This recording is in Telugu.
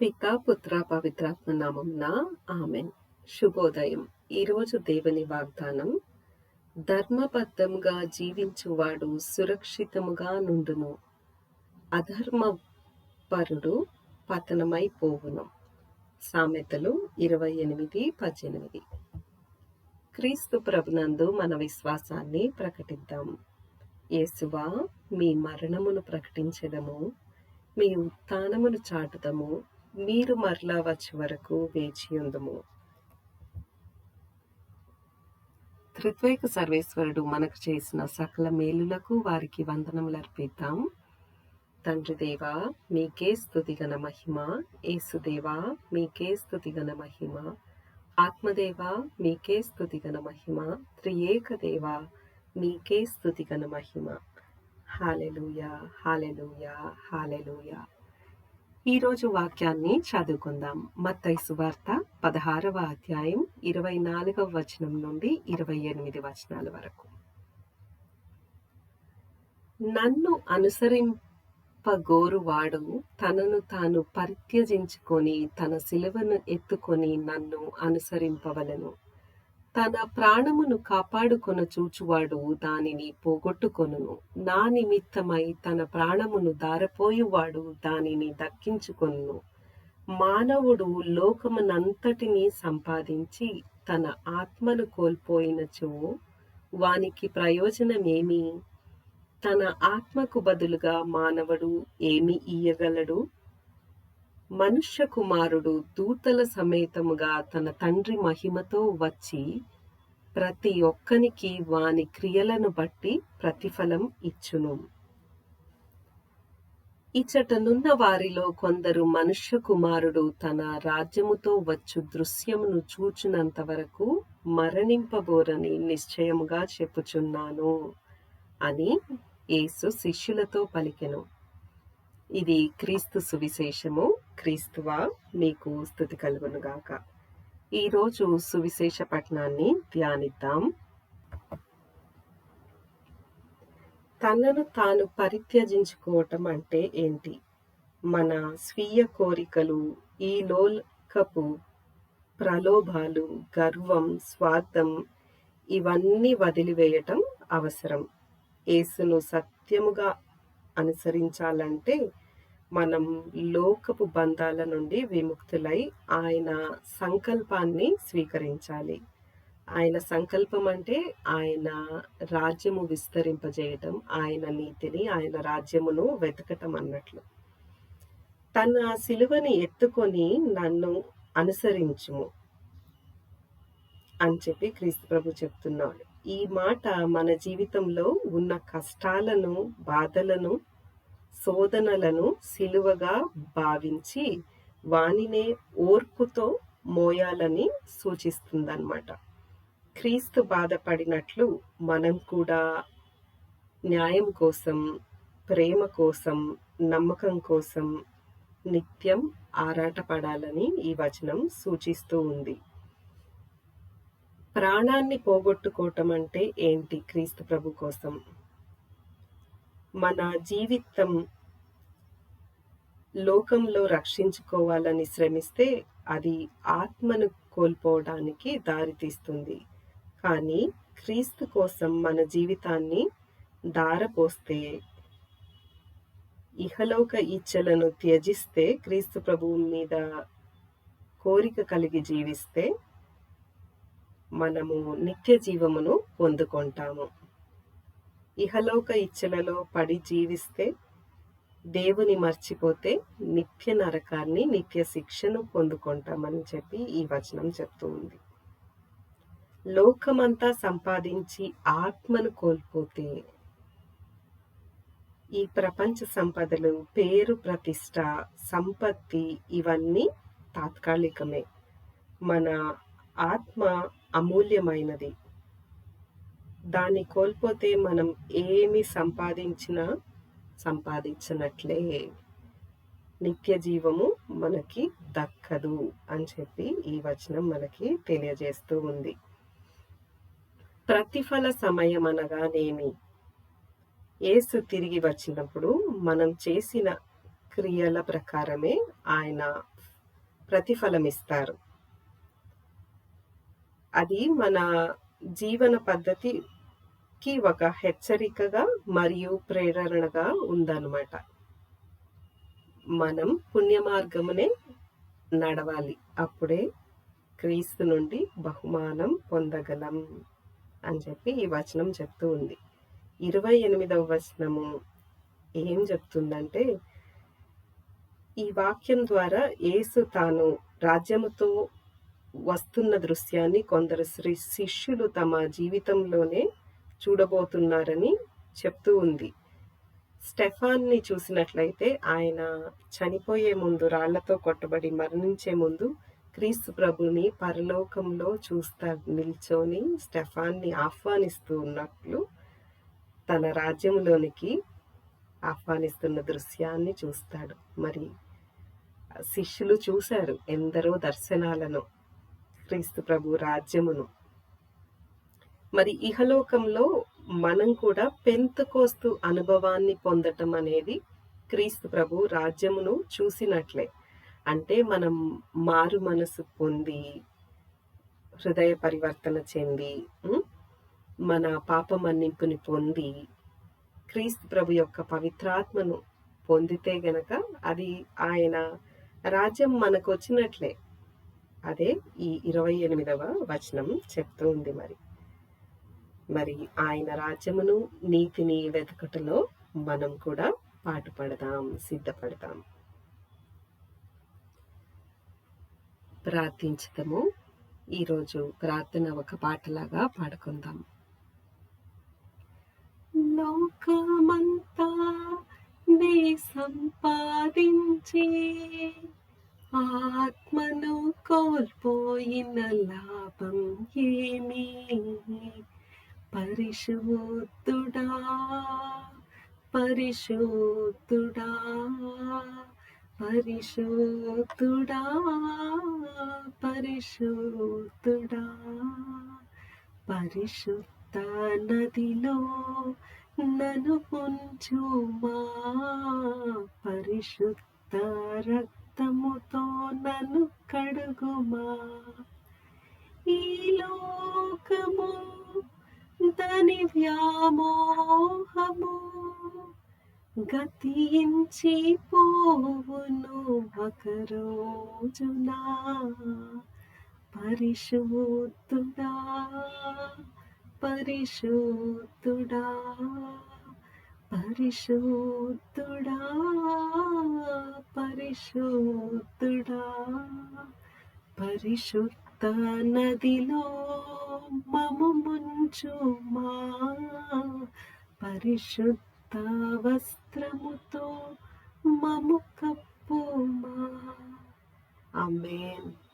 పితా పుత్ర పవిత్రాత్మ నామంన ఆమెన్. శుభోదయం. ఈరోజు దేవుని వాగ్దానం ధర్మబద్ధంగా జీవించువాడు సురక్షితముగా నుండును. అధర్మ పరుడు పతనమైపోవును సామెతలు ఇరవై ఎనిమిది పద్దెనిమిది. క్రీస్తు ప్రభునందు మన విశ్వాసాన్ని ప్రకటిద్దాం. యేసువా మీ మరణమును ప్రకటించడము మీ ఉత్థానమును చాటుదము మీరు మరలా వచ్చే వరకు వేచి ఉందము. త్రిత్వైక సర్వేశ్వరుడు మనకు చేసిన సకల మేలులకు వారికి వందనములు అర్పిద్దాం. తండ్రి దేవా మీకే స్థుతిగన మహిమ. ఏసుదేవా మీకే స్థుతిగన మహిమ. ఆత్మదేవా మీకే స్థుతిగన మహిమ. త్రియేక దేవా మీకే స్థుతిగన మహిమ. Hallelujah hallelujah hallelujah. ఈరోజు వాక్యాన్ని చదువుకుందాం. మత్తయి సువార్త పదహారవ అధ్యాయం ఇరవై నాలుగవ వచనం నుండి ఇరవై ఎనిమిది వచనాల వరకు. నన్ను అనుసరింపగోరువాడు తనను తాను పరిత్యజించుకొని తన శిలువను ఎత్తుకొని నన్ను అనుసరింపవలను. తన ప్రాణమును కాపాడుకొన చూచువాడు దానిని పోగొట్టుకొనును. నా నిమిత్తమై తన ప్రాణమును దారపోయువాడు దానిని దక్కించుకొనును. మానవుడు లోకమునంతటిని సంపాదించి తన ఆత్మను కోల్పోయినచో వానికి ప్రయోజనమేమి? తన ఆత్మకు బదులుగా మానవుడు ఏమి ఇయ్యగలడు? మనుష్య కుమారుడు దూతల సమేతముగా తన తండ్రి మహిమతో వచ్చి ప్రతి ఒక్కనికి వాని క్రియలను బట్టి ప్రతిఫలం ఇచ్చును. ఇచ్చటనున్న వారిలో కొందరు మనుష్య కుమారుడు తన రాజ్యముతో వచ్చు దృశ్యమును చూచినంత వరకు మరణింపబోరని నిశ్చయముగా చెప్పుచున్నాను అని యేసు శిష్యులతో పలికెను. ఇది క్రీస్తు సువిశేషము. క్రీస్తువా మీకు స్థుతి కలుగునుగాక. ఈరోజు సువిశేష పట్టణాన్ని ధ్యానిద్దాం. తనను తాను పరిత్యజించుకోవటం అంటే ఏంటి? మన స్వీయ కోరికలు ఈ లోకపు ప్రలోభాలు గర్వం స్వార్థం ఇవన్నీ వదిలివేయటం అవసరం. యేసును సత్యముగా అనుసరించాలంటే మనం లోకపు బంధాల నుండి విముక్తులై ఆయన సంకల్పాన్ని స్వీకరించాలి. ఆయన సంకల్పం అంటే ఆయన రాజ్యము విస్తరింపజేయటం ఆయన నీతిని ఆయన రాజ్యమును వెతకటం అన్నట్లు. తన సిలువని ఎత్తుకొని నన్ను అనుసరించుము అని చెప్పి క్రీస్తు ప్రభు చెప్తున్నాడు. ఈ మాట మన జీవితంలో ఉన్న కష్టాలను బాధలను శోధనలను సిలువగా భావించి వానినే ఓర్పుతో మోయాలని సూచిస్తుందన్నమాట. క్రీస్తు బాధపడినట్లు మనం కూడా న్యాయం కోసం ప్రేమ కోసం నమ్మకం కోసం నిత్యం ఆరాటపడాలని ఈ వచనం సూచిస్తూ ఉంది. ప్రాణాన్ని పోగొట్టుకోవటం అంటే ఏంటి క్రీస్తు ప్రభు కోసం? మన జీవితం లోకంలో రక్షించుకోవాలని శ్రమిస్తే అది ఆత్మను కోల్పోవడానికి దారితీస్తుంది కానీ క్రీస్తు కోసం మన జీవితాన్ని దారపోస్తే ఇహలోక ఇచ్చలను త్యజిస్తే క్రీస్తు ప్రభువు మీద కోరిక కలిగి జీవిస్తే మనము నిత్య జీవమును పొందుకుంటాము. ఇహలోక ఇచ్చలలో పడి జీవిస్తే దేవుని మర్చిపోతే నిత్య నరకాన్ని నిత్య శిక్షను పొందుకుంటామని చెప్పి ఈ వచనం చెప్తూ ఉంది. లోకమంతా సంపాదించి ఆత్మను కోల్పోతే ఈ ప్రపంచ సంపదలు పేరు ప్రతిష్ట సంపత్తి ఇవన్నీ తాత్కాలికమే. మన ఆత్మ అమూల్యమైనది. దాన్ని కోల్పోతే మనం ఏమి సంపాదించినా సంపాదించినట్లే. నిత్య జీవము మనకి దక్కదు అని చెప్పి ఈ వచనం మనకి తెలియజేస్తూ ఉంది. ప్రతిఫల సమయం అనగానేమి? ఏసు తిరిగి వచ్చినప్పుడు మనం చేసిన క్రియల ప్రకారమే ఆయన ప్రతిఫలమిస్తారు. అది మన జీవన పద్ధతికి ఒక హెచ్చరికగా మరియు ప్రేరణగా ఉందన్నమాట. మనం పుణ్య మార్గమునే నడవాలి. అప్పుడే క్రీస్తు నుండి బహుమానం పొందగలం అని చెప్పి ఈ వచనం చెప్తూ ఉంది. 28వ వచనము ఏం చెప్తుందంటే ఈ వాక్యం ద్వారా యేసు తాను రాజ్యముతో వస్తున్న దృశ్యాన్ని కొందరు శ్రీ శిష్యులు తమ జీవితంలోనే చూడబోతున్నారని చెప్తూ ఉంది. స్టెఫాన్‌ని చూసినట్లయితే ఆయన చనిపోయే ముందు రాళ్ళతో కొట్టబడి మరణించే ముందు క్రీస్తు ప్రభుని పరలోకంలో చూస్తా నిల్చొని స్టెఫాన్‌ని ఆహ్వానిస్తూ ఉన్నట్లు తన రాజ్యంలోనికి ఆహ్వానిస్తున్న దృశ్యాన్ని చూస్తాడు. మరి శిష్యులు చూశారు ఎందరో దర్శనాలను క్రీస్తు ప్రభు రాజ్యమును. మరి ఇహలోకంలో మనం కూడా పెంతెకోస్తు అనుభవాన్ని పొందటం అనేది క్రీస్తు ప్రభు రాజ్యమును చూసినట్లే. అంటే మనం మారు మనసు పొంది, హృదయ పరివర్తన చెంది, మన పాప మన్నింపుని పొంది, క్రీస్తు ప్రభు యొక్క పవిత్రాత్మను పొందితే గనక అది ఆయన రాజ్యం మనకు వచ్చినట్లే అదే ఈ 28వ వచనం చెప్తూ ఉంది మరి. మరి ఆయన రాజ్యమును, నీతిని వెతకటలో మనం కూడా పాటుపడదాం, సిద్ధపడదాం. ప్రార్థించుదాము. ఈరోజు ప్రార్థన ఒక పాటలాగా పాడుకుందాం. లోకమంతా నీ సంపాదించి కోల్పోయిన లాభం ఏమి? పరిశుద్ధుడా పరిశుద్ధుడా పరిశుద్ధుడా పరిశుద్ధుడా పరిశుద్ధ నదిలో నను ఉంచుమా పరిశుద్ధ రక్త రక్తముతో నన్ను కడుగుమా? ఈ లోకము దాని వ్యామోహము గతించి పోవును ఒక రోజున పరిశుద్ధుడా పరిశుద్ధుడా. పరిశుద్ధుడా పరిశుద్ధుడా పరిశుద్ధ నదిలో మము ముంచుమా పరిశుద్ధ వస్త్రముతో మము కప్పుమా. ఆమేన్.